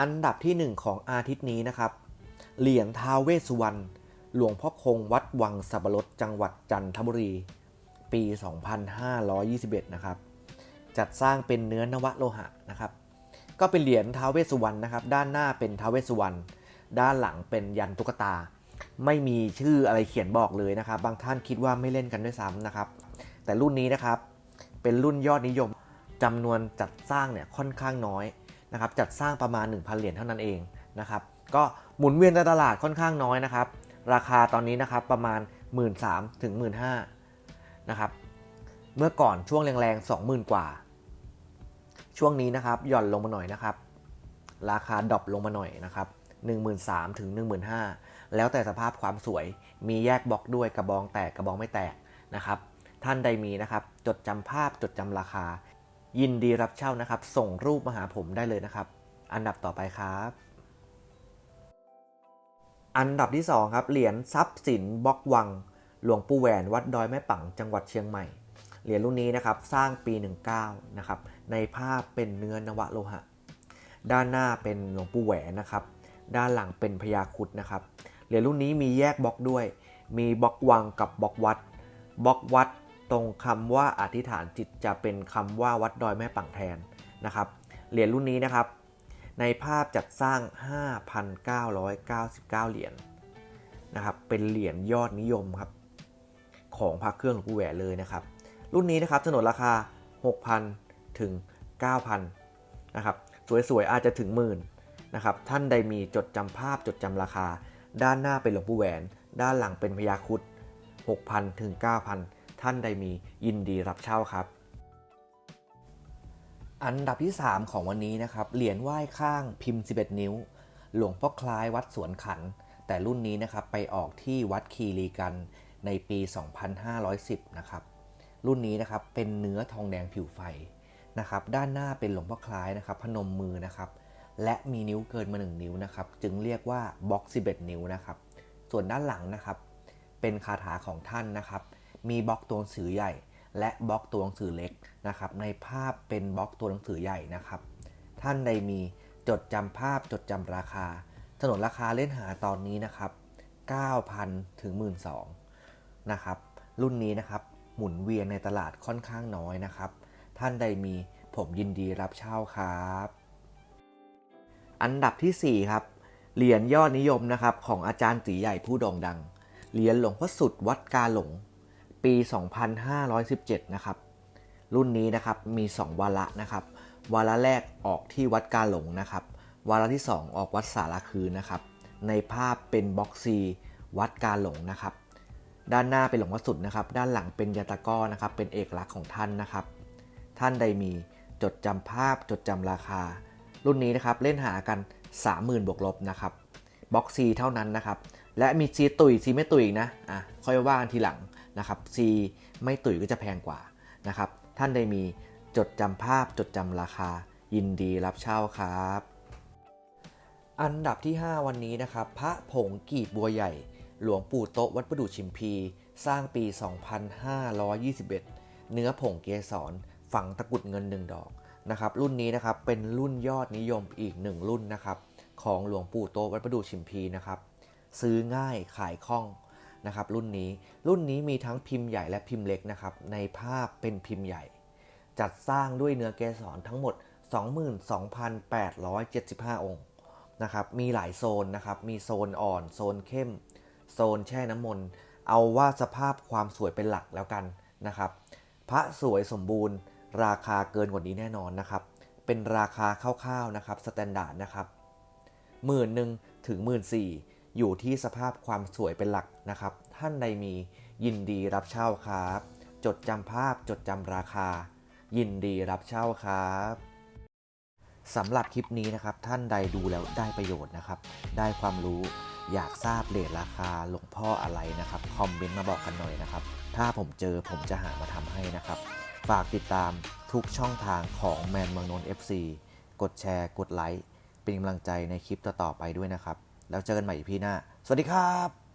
อันดับที่หนึ่งของอาทิตย์นี้นะครับ เหรียญท้าวเวสสุวรรณ หลวงพ่อคงวัดวังสับปะรดจังหวัดจันทบุรี ปี 2521 นะครับ จัดสร้างเป็นเนื้อนวโลหะนะครับ ก็เป็นเหรียญท้าวเวสสุวรรณนะครับ ด้านหน้าเป็นท้าวเวสสุวรรณ ด้านหลังเป็นยันตุ๊กตา ไม่มีชื่ออะไรเขียนบอกเลยนะครับ บางท่านคิดว่าไม่เล่นกันด้วยซ้ำนะครับ แต่รุ่นนี้นะครับ เป็นรุ่นยอดนิยมจำนวนจัดสร้างเนี่ยค่อนข้างน้อย นะครับจัดสร้างประมาณ 1,000 เหรียญเท่านั้นเองนะครับก็หมุนเวียนในตลาดค่อนข้างน้อยนะครับ ราคาตอนนี้นะครับประมาณ 1 3 0 0 0ถึง1 5 0 0 0นะครับเมื่อก่อนช่วงแรงๆ 20,000 กว่า ช่วงนี้นะครับหย่อนลงมาหน่อยนะครับ ราคาดรอปลงมาหน่อยนะครับ13,000ถึง15,000 แล้วแต่สภาพความสวยมีแยกบล็อกด้วยกระบองแตกกระบองไม่แตกนะครับ ท่านใดมีนะครับ จดจำภาพจดจำราคา ยินดีรับเช่านะครับ ส่งรูปมาหาผมได้เลยนะครับ อันดับต่อไปครับ อันดับที่ 2 ครับ เหรียญทรัพย์สินบล็อกวัง หลวงปู่แหวนวัดดอยแม่ปังจังหวัดเชียงใหม่ เหรียญรุ่นนี้นะครับ สร้างปี 19 นะครับ ในภาพเป็นเนื้อนวโลหะ ด้านหน้าเป็นหลวงปู่แหวนนะครับ ด้านหลังเป็นพญาคุดนะครับ เหรียญรุ่นนี้มีแยกบล็อกด้วย มีบล็อกวังกับบล็อกวัด บล็อกวัด ตรงคำว่าอธิษฐานจิตจะเป็นคำว่าวัดดอยแม่ปังแทนนะครับเหรียญรุ่นนี้นะครับ ในภาพจัดสร้าง 5,999 เหรียญนะครับเป็นเหรียญยอดนิยมครับของพระเครื่องหลวงปู่แหวนเลยนะครับ รุ่นนี้นะครับสนนราคา 6,000 ถึง 9,000 นะครับสวยๆ อาจจะถึงหมื่นนะครับท่านใดมีจดจำภาพจดจำราคา ด้านหน้าเป็นหลวงปู่แหวน ด้านหลังเป็นพญาครุด6,000 ถึง 9,000 ท่านใดมียินดีรับเช่าครับ อันดับที่ 3 ของวันนี้นะครับ เหรียญไหว้ข้างพิมพ์ 11 นิ้ว หลวงพ่อคล้ายวัดสวนขัน แต่รุ่นนี้นะครับไปออกที่วัดคีรีกันในปี 2510 นะครับ รุ่นนี้นะครับเป็นเนื้อทองแดงผิวไฟนะครับ ด้านหน้าเป็นหลวงพ่อคล้ายนะครับ พนมมือนะครับ และมีนิ้วเกินมา 1 นิ้วนะครับ จึงเรียกว่าบล็อก11 นิ้วนะครับ ส่วนด้านหลังนะครับ เป็นคาถาของท่านนะครับ มีบล็อกตัวหนังสือใหญ่ และบล็อกตัวหนังสือเล็กนะครับในภาพเป็นบล็อกตัวหนังสือใหญ่นะครับท่านใดมีจดจำภาพจดจำราคาถนนราคาเล่นหาตอนนี้นะครับ 9,000 ถึง 12,000นะครับรุ่นนี้นะครับหมุนเวียนในตลาดค่อนข้างน้อยนะครับ ท่านใดมีผมยินดีรับเช่าครับ อันดับทีสี่4 ครับ เหรียญยอดนิยมนะครับของอาจารย์ตีใหญ่ผู้โด่งดัง เหรียญหลวงพ่อสุดวัดกาหลง ปี 2517 นะครับ รุ่นนี้นะครับมี 2 วาระนะครับ วาระแรกออกที่วัดกาหลงนะครับ วาระที่ 2 ออกวัดสารคืนนะครับ ในภาพเป็นบ็อกซีวัดกาหลงนะครับ ด้านหน้าเป็นหลวงพ่อสุดนะครับ ด้านหลังเป็นยาตะก้อนะครับ เป็นเอกลักษณ์ของท่านนะครับ ท่านใดมีจดจำภาพจดจำราคา รุ่นนี้นะครับเล่นหากัน 30,000บวกลบนะครับบ็อกซีเท่านั้นนะครับ และมีซีตุยซีไม่ตุยนะอะค่อยว่ากันทีหลัง นะครับซีไม่ตุยก็จะแพงกว่านะครับ ท่านใดมีจดจำภาพจดจำราคา ยินดีรับเช่าครับ อันดับที่ 5 วันนี้นะครับ พระผงกีบบัวใหญ่ หลวงปู่โตะวัดประดู่ชิมพี สร้างปี 2521 เนื้อผงเกสรฝังตะกุดเงินหนึ่งดอกนะครับ รุ่นนี้นะครับเป็นรุ่นยอดนิยมอีกหนึ่งรุ่นนะครับ ของหลวงปู่โตะวัดประดู่ชิมพีนะครับ ซื้อง่ายขายคล่อง นะครับรุ่นนี้รุ่นนี้มีทั้งพิมพ์ใหญ่และพิมพ์เล็กนะครับในภาพเป็นพิมพ์ใหญ่ จัดสร้างด้วยเนื้อเกสรทั้งหมด 22,875 องค์นะครับมีหลายโซนนะครับมีโซนอ่อน โซนเข้ม โซนแช่น้ำมนต์เอาว่าสภาพความสวยเป็นหลักแล้วกันนะครับพระสวยสมบูรณ์ ราคาเกินกว่านี้แน่นอนนะครับ เป็นราคาคร่าวๆนะครับสแตนดาร์ดนะครับหมื่นหนึ่งถึงหมื่นสี่ อยู่ที่สภาพความสวยเป็นหลักนะครับ ท่านใดมียินดีรับเช่าครับ จดจำภาพจดจำราคา ยินดีรับเช่าครับสำหรับคลิปนี้นะครับ ท่านใดดูแล้วได้ประโยชน์นะครับ ได้ความรู้อยากทราบเลทราคาหลวงพ่ออะไรนะครับ คอมเมนต์มาบอกกันหน่อยนะครับ ถ้าผมเจอผมจะหามาทำให้นะครับ ฝากติดตามทุกช่องทางของแมนเมืองนนท์ FC กดแชร์ กดไลค์ เป็นกำลังใจในคลิปต่อๆไปด้วยนะครับ แล้วเจอกันใหม่อีพีหน้า สวัสดีครับ